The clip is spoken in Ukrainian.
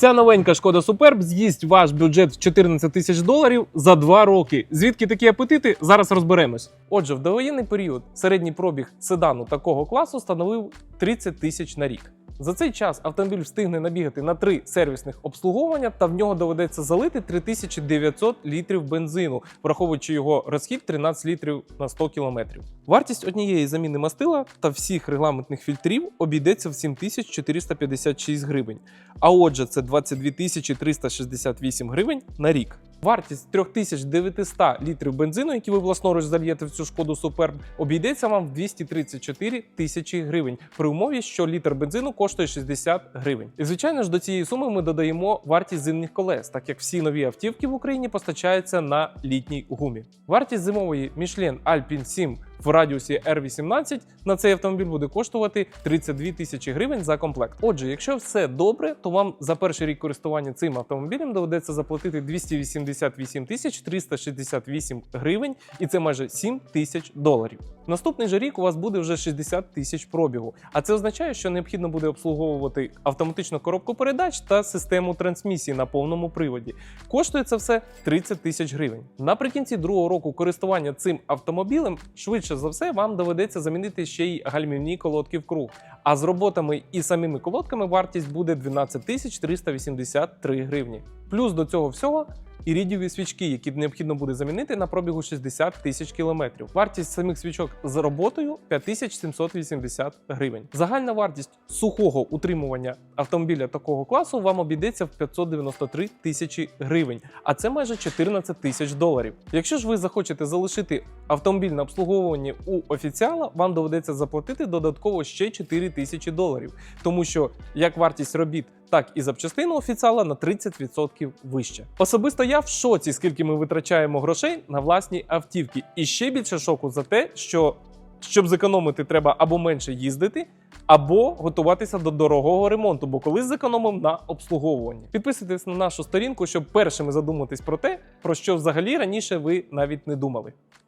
Ця новенька шкода Суперб з'їсть ваш бюджет в 14 тисяч доларів за два роки. Звідки такі апетити? Зараз розберемось. Отже, в довоєнний період середній пробіг седану такого класу становив 30 тисяч на рік. За цей час автомобіль встигне набігати на три сервісних обслуговування, та в нього доведеться залити 3900 літрів бензину, враховуючи його розхід 13 літрів на 100 кілометрів. Вартість однієї заміни мастила та всіх регламентних фільтрів обійдеться в 7456 гривень. А отже, це 22 368 гривень на рік. Вартість 3900 літрів бензину, які ви власноруч зальєте в цю шкоду Суперб, обійдеться вам в 234 тисячі гривень при умові, що літр бензину коштує 60 гривень. І звичайно ж до цієї суми ми додаємо вартість зимних колес, так як всі нові автівки в Україні постачаються на літній гумі. Вартість зимової Michelin Alpine 7 в радіусі R18 на цей автомобіль буде коштувати 32 тисячі гривень за комплект. Отже, якщо все добре, то вам за перший рік користування цим автомобілем доведеться заплатити 288 тисяч 368 гривень, і це майже 7 тисяч доларів. Наступний же рік у вас буде вже 60 тисяч пробігу. А це означає, що необхідно буде обслуговувати автоматичну коробку передач та систему трансмісії на повному приводі. Коштує це все 30 тисяч гривень. Наприкінці другого року користування цим автомобілем швидше за все вам доведеться замінити ще й гальмівні колодки в круг. А з роботами і самими колодками вартість буде 12 383 гривні. Плюс до цього всього. Ірідієві свічки, які необхідно буде замінити на пробігу 60 тисяч кілометрів. Вартість самих свічок з роботою 5780 гривень. Загальна вартість сухого утримування автомобіля такого класу вам обійдеться в 593 тисячі гривень, а це майже 14 тисяч доларів. Якщо ж ви захочете залишити автомобіль на обслуговуванні у офіціала, вам доведеться заплатити додатково ще 4 тисячі доларів, тому що як вартість робіт так і запчастину офіціала на 30% вище. Особисто я в шоці, скільки ми витрачаємо грошей на власні автівки. І ще більше шоку за те, що щоб зекономити, треба або менше їздити, або готуватися до дорогого ремонту, бо колись зекономимо на обслуговуванні. Підписуйтесь на нашу сторінку, щоб першими задуматись про те, про що взагалі раніше ви навіть не думали.